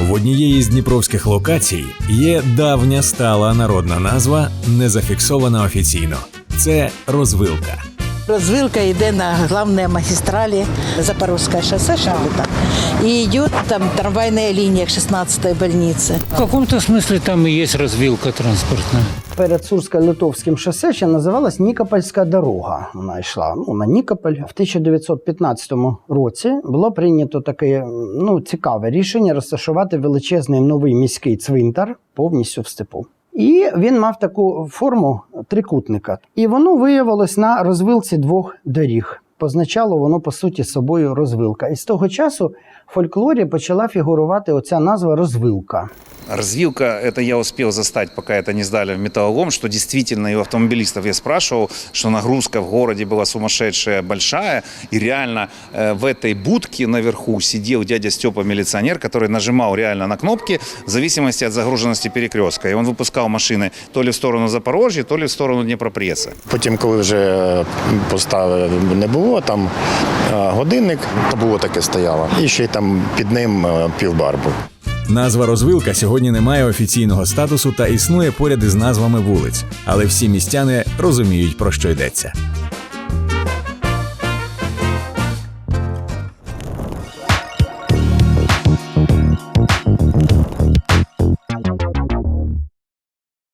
В однієї з дніпровських локацій є давня стала народна назва, не зафіксована офіційно. Це розвилка. Развилка йде на главной магистрали Запорожское шоссе Шарлота. И идет там трамвайная линия к 16-й больнице. В каком-то смысле там и есть развилка транспортная. Перед Сурсько-Литовським шосе ще називалась Нікопольська дорога. Вона йшла ну, на Нікополь. В 1915 році було прийнято таке ну, цікаве рішення розташувати величезний новий міський цвинтар повністю в степу. І він мав таку форму трикутника. І воно виявилось на розвилці двох доріг Позначало воно по суті собою розвилка. І з того часу в фольклорі почала фігурувати оця назва розвилка. Развилка, это я успел застать, пока это не сдали в металлолом, что действительно и у автомобилистов я спрашивал, что нагрузка в городе была сумасшедшая, большая, и реально э, в этой будке наверху сидел дядя Степа милиционер, который нажимал реально на кнопки в зависимости от загруженности перекрестка, и он выпускал машины то ли в сторону Запорожья, то ли в сторону Днепропресса. Потім, коли вже постави не було, там е, годинник, та було таке стояло. І ще й там під ним е, півбар був. Назва розвилка сьогодні не має офіційного статусу та існує поряд із назвами вулиць, але всі містяни розуміють про що йдеться.